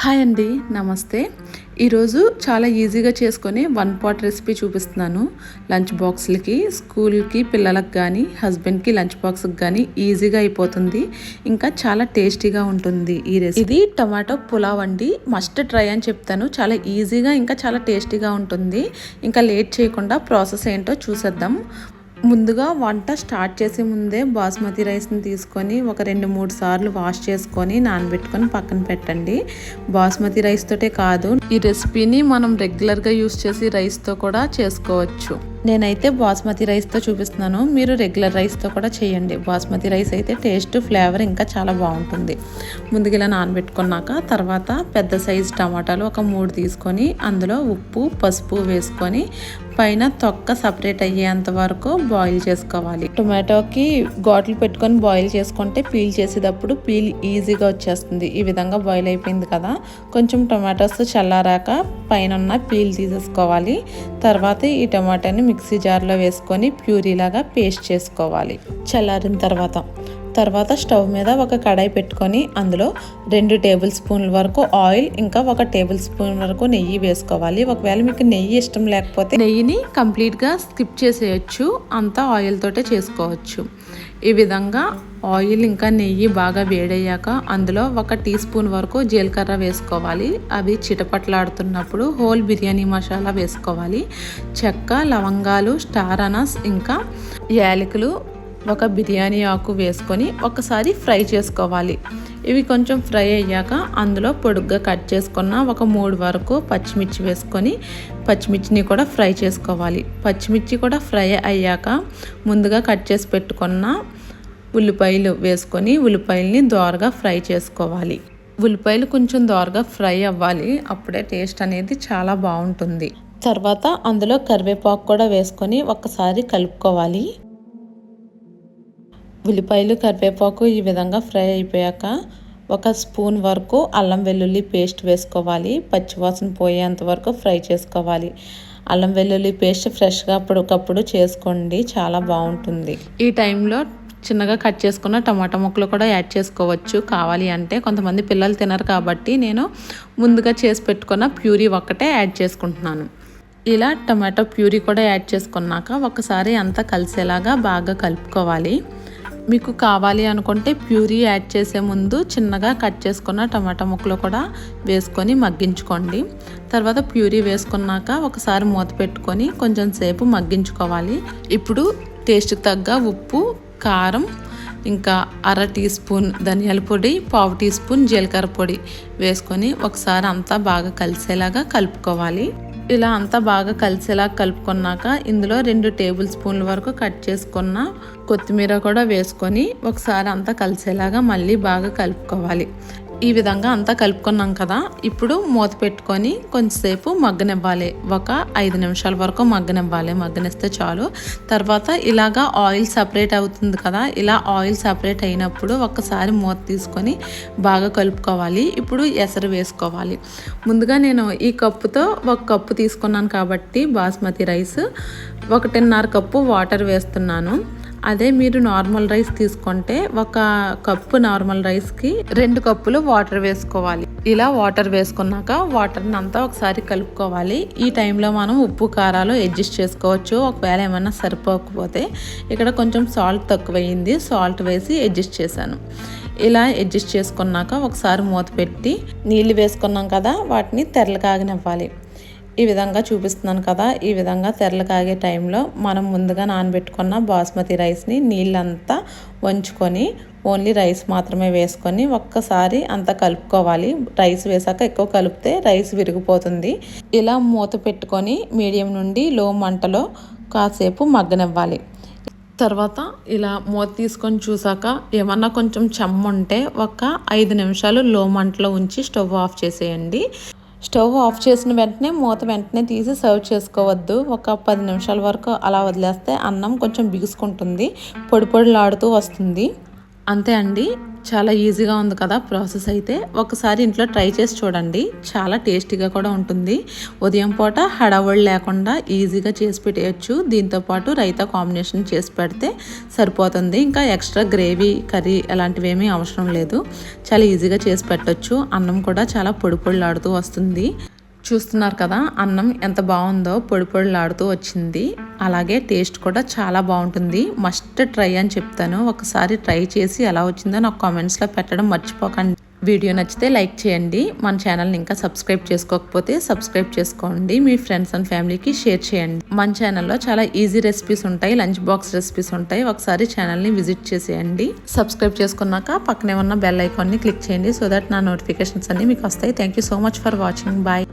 Hi అండి నమస్తే. ఈరోజు చాలా ఈజీగా చేసుకొని వన్ పాట్ రెసిపీ చూపిస్తున్నాను. లంచ్ బాక్స్లకి స్కూల్కి పిల్లలకు కానీ హస్బెండ్కి లంచ్ బాక్స్కి కానీ ఈజీగా అయిపోతుంది. ఇంకా చాలా టేస్టీగా ఉంటుంది ఈ రెసిపీ. ఇది టమాటో పులావ్ అండి. మస్ట్ ట్రై అని చెప్తాను. చాలా ఈజీగా ఇంకా చాలా టేస్టీగా ఉంటుంది. ఇంకా లేట్ చేయకుండా ప్రాసెస్ ఏంటో చూసేద్దాం. ముందుగా వంట స్టార్ట్ చేసే ముందే బాస్మతి రైస్ని తీసుకొని ఒక రెండు మూడు సార్లు వాష్ చేసుకొని నానబెట్టుకొని పక్కన పెట్టండి. బాస్మతి రైస్ తోటే కాదు ఈ రెసిపీని మనం రెగ్యులర్గా యూస్ చేసి రైస్తో కూడా చేసుకోవచ్చు. నేనైతే బాస్మతి రైస్తో చూపిస్తున్నాను. మీరు రెగ్యులర్ రైస్తో కూడా చేయండి. బాస్మతి రైస్ అయితే టేస్ట్ ఫ్లేవర్ ఇంకా చాలా బాగుంటుంది. ముందుగా ఇలా నానబెట్టుకున్నాక తర్వాత పెద్ద సైజు టమాటాలు ఒక మూడు తీసుకొని అందులో ఉప్పు పసుపు వేసుకొని పైన తొక్క సపరేట్ అయ్యేంత వరకు బాయిల్ చేసుకోవాలి. టొమాటోకి ఘాట్లు పెట్టుకొని బాయిల్ చేసుకుంటే పీల్ చేసేటప్పుడు పీల్ ఈజీగా వచ్చేస్తుంది. ఈ విధంగా బాయిల్ అయిపోయింది కదా. కొంచెం టొమాటోస్ చల్లారాక పైన ఉన్న పీల్ తీసేసుకోవాలి. తర్వాత ఈ టమాటాని మిక్సీ జార్లో వేసుకొని ప్యూరీలాగా పేస్ట్ చేసుకోవాలి. చల్లారిన తర్వాత తర్వాత స్టవ్ మీద ఒక కడాయి పెట్టుకొని అందులో రెండు టేబుల్ స్పూన్ల వరకు ఆయిల్ ఇంకా ఒక టేబుల్ స్పూన్ వరకు నెయ్యి వేసుకోవాలి. ఒకవేళ మీకు నెయ్యి ఇష్టం లేకపోతే నెయ్యిని కంప్లీట్గా స్కిప్ చేసేయచ్చు అంతా ఆయిల్ తోటే చేసుకోవచ్చు. ఈ విధంగా ఆయిల్ ఇంకా నెయ్యి బాగా వేడయ్యాక అందులో ఒక టీ స్పూన్ వరకు జీలకర్ర వేసుకోవాలి. అవి చిటపట్లాడుతున్నప్పుడు హోల్ బిర్యానీ మసాలా వేసుకోవాలి. చెక్క లవంగాలు స్టార్ అనస్ ఇంకా యాలకులు ఒక బిర్యానీ ఆకు వేసుకొని ఒకసారి ఫ్రై చేసుకోవాలి. ఇవి కొంచెం ఫ్రై అయ్యాక అందులో పొడుగ్గా కట్ చేసుకున్న ఒక మూడు వరకు పచ్చిమిర్చి వేసుకొని పచ్చిమిర్చిని కూడా ఫ్రై చేసుకోవాలి. పచ్చిమిర్చి కూడా ఫ్రై అయ్యాక ముందుగా కట్ చేసి పెట్టుకున్న ఉల్లిపాయలు వేసుకొని ఉల్లిపాయలని దోరగా ఫ్రై చేసుకోవాలి. ఉల్లిపాయలు కొంచెం దోరగా ఫ్రై అవ్వాలి. అప్పుడే టేస్ట్ అనేది చాలా బాగుంటుంది. తర్వాత అందులో కరివేపాకు కూడా వేసుకొని ఒక్కసారి కలుపుకోవాలి. ఉల్లిపాయలు కరివేపాకు ఈ విధంగా ఫ్రై అయిపోయాక ఒక స్పూన్ వరకు అల్లం వెల్లుల్లి పేస్ట్ వేసుకోవాలి. పచ్చివాసన పోయేంత వరకు ఫ్రై చేసుకోవాలి. అల్లం వెల్లుల్లి పేస్ట్ ఫ్రెష్గా అప్పటికప్పుడు చేసుకోండి. చాలా బాగుంటుంది. ఈ టైంలో చిన్నగా కట్ చేసుకున్న టమాటా ముక్కలు కూడా యాడ్ చేసుకోవచ్చు. కావాలి అంటే కొంతమంది పిల్లలు తినరు కాబట్టి నేను ముందుగా చేసి పెట్టుకున్న ప్యూరీ ఒక్కటే యాడ్ చేసుకుంటున్నాను. ఇలా టమాటో ప్యూరీ కూడా యాడ్ చేసుకున్నాక ఒకసారి అంతా కలిసేలాగా బాగా కలుపుకోవాలి. మీకు కావాలి అనుకుంటే ప్యూరీ యాడ్ చేసే ముందు చిన్నగా కట్ చేసుకున్న టమాటా ముక్కలు కూడా వేసుకొని మగ్గించుకోండి. తర్వాత ప్యూరీ వేసుకున్నాక ఒకసారి మూత పెట్టుకొని కొంచెం సేపు మగ్గించుకోవాలి. ఇప్పుడు టేస్ట్కి తగ్గ ఉప్పు కారం ఇంకా అర టీ స్పూన్ ధనియాల పొడి పావు టీ స్పూన్ జీలకర్ర పొడి వేసుకొని ఒకసారి అంతా బాగా కలిసేలాగా కలుపుకోవాలి. ఇలా అంతా బాగా కలిసేలా కలుపుకున్నాక ఇందులో రెండు టేబుల్ స్పూన్ల వరకు కట్ చేసుకున్న కొత్తిమీర కూడా వేసుకొని ఒకసారి అంతా కలిసేలాగా మళ్ళీ బాగా కలుపుకోవాలి. ఈ విధంగా అంతా కలుపుకున్నాం కదా ఇప్పుడు మూత పెట్టుకొని కొంచెంసేపు మగ్గనివ్వాలి. ఒక ఐదు నిమిషాల వరకు మగ్గనివ్వాలి. మగ్గనిస్తే చాలు. తర్వాత ఇలాగా ఆయిల్ సపరేట్ అవుతుంది కదా ఇలా ఆయిల్ సపరేట్ అయినప్పుడు ఒకసారి మూత తీసుకొని బాగా కలుపుకోవాలి. ఇప్పుడు ఎసరు వేసుకోవాలి. ముందుగా నేను ఈ కప్పుతో ఒక కప్పు తీసుకున్నాను కాబట్టి బాస్మతి రైస్ ఒకటిన్నర కప్పు వాటర్ వేస్తున్నాను. అదే మీరు నార్మల్ రైస్ తీసుకుంటే ఒక కప్పు నార్మల్ రైస్కి రెండు కప్పులు వాటర్ వేసుకోవాలి. ఇలా వాటర్ వేసుకున్నాక వాటర్ని అంతా ఒకసారి కలుపుకోవాలి. ఈ టైంలో మనం ఉప్పు కారాలు అడ్జస్ట్ చేసుకోవచ్చు. ఒకవేళ ఏమైనా సరిపోకపోతే ఇక్కడ కొంచెం సాల్ట్ తక్కువయింది సాల్ట్ వేసి అడ్జస్ట్ చేశాను. ఇలా అడ్జస్ట్ చేసుకున్నాక ఒకసారి మూత పెట్టి నీళ్ళు వేసుకున్నాం కదా వాటిని తెరలు కాగనివ్వాలి. ఈ విధంగా చూపిస్తున్నాను కదా ఈ విధంగా తెరలు కాగే టైంలో మనం ముందుగా నానబెట్టుకున్న బాస్మతి రైస్ని నీళ్ళంతా వంచుకొని ఓన్లీ రైస్ మాత్రమే వేసుకొని ఒక్కసారి అంతా కలుపుకోవాలి. రైస్ వేసాక ఎక్కువ కలిపితే రైస్ విరిగిపోతుంది. ఇలా మూత పెట్టుకొని మీడియం నుండి లో మంటలో కాసేపు మగ్గనివ్వాలి. తర్వాత ఇలా మూత తీసుకొని చూసాక ఏమన్నా కొంచెం చెమ్మ ఉంటే ఒక ఐదు నిమిషాలు లో మంటలో ఉంచి స్టవ్ ఆఫ్ చేసేయండి. స్టవ్ ఆఫ్ చేసిన వెంటనే మూత వెంటనే తీసి సర్వ్ చేసుకోవద్దు. ఒక పది నిమిషాల వరకు అలా వదిలేస్తే అన్నం కొంచెం బిగుసుకుంటుంది పొడి పొడిలాడుతూ వస్తుంది. అంతే అండి. చాలా ఈజీగా ఉంది కదా ప్రాసెస్ అయితే. ఒకసారి ఇంట్లో ట్రై చేసి చూడండి. చాలా టేస్టీగా కూడా ఉంటుంది. ఉదయం పూట హడావుడి లేకుండా ఈజీగా చేసి పెట్టేయచ్చు. దీంతోపాటు రైతా కాంబినేషన్ చేసి పెడితే సరిపోతుంది. ఇంకా ఎక్స్ట్రా గ్రేవీ కర్రీ అలాంటివి ఏమీ అవసరం లేదు. చాలా ఈజీగా చేసి పెట్టచ్చు. అన్నం కూడా చాలా పొడి పొడిలాడుతూ వస్తుంది. చూస్తున్నారు కదా అన్నం ఎంత బాగుందో పొడి పొడిలాడుతూ వచ్చింది. అలాగే టేస్ట్ కూడా చాలా బాగుంటుంది. మస్ట్ ట్రై అని చెప్తాను. ఒకసారి ట్రై చేసి ఎలా వచ్చిందో నాకు కామెంట్స్లో పెట్టడం మర్చిపోకండి. వీడియో నచ్చితే లైక్ చేయండి. మన ఛానల్ని ఇంకా సబ్స్క్రైబ్ చేసుకోకపోతే సబ్స్క్రైబ్ చేసుకోండి. మీ ఫ్రెండ్స్ అండ్ ఫ్యామిలీకి షేర్ చేయండి. మన ఛానల్లో చాలా ఈజీ రెసిపీస్ ఉంటాయి. లంచ్ బాక్స్ రెసిపీస్ ఉంటాయి. ఒకసారి ఛానల్ని విజిట్ చేసేయండి. సబ్స్క్రైబ్ చేసుకున్నాక పక్కనే ఉన్న బెల్ ఐకాన్ని క్లిక్ చేయండి. సో దట్ నా నోటిఫికేషన్స్ అన్ని మీకు వస్తాయి. Thank you so much for watching. Bye.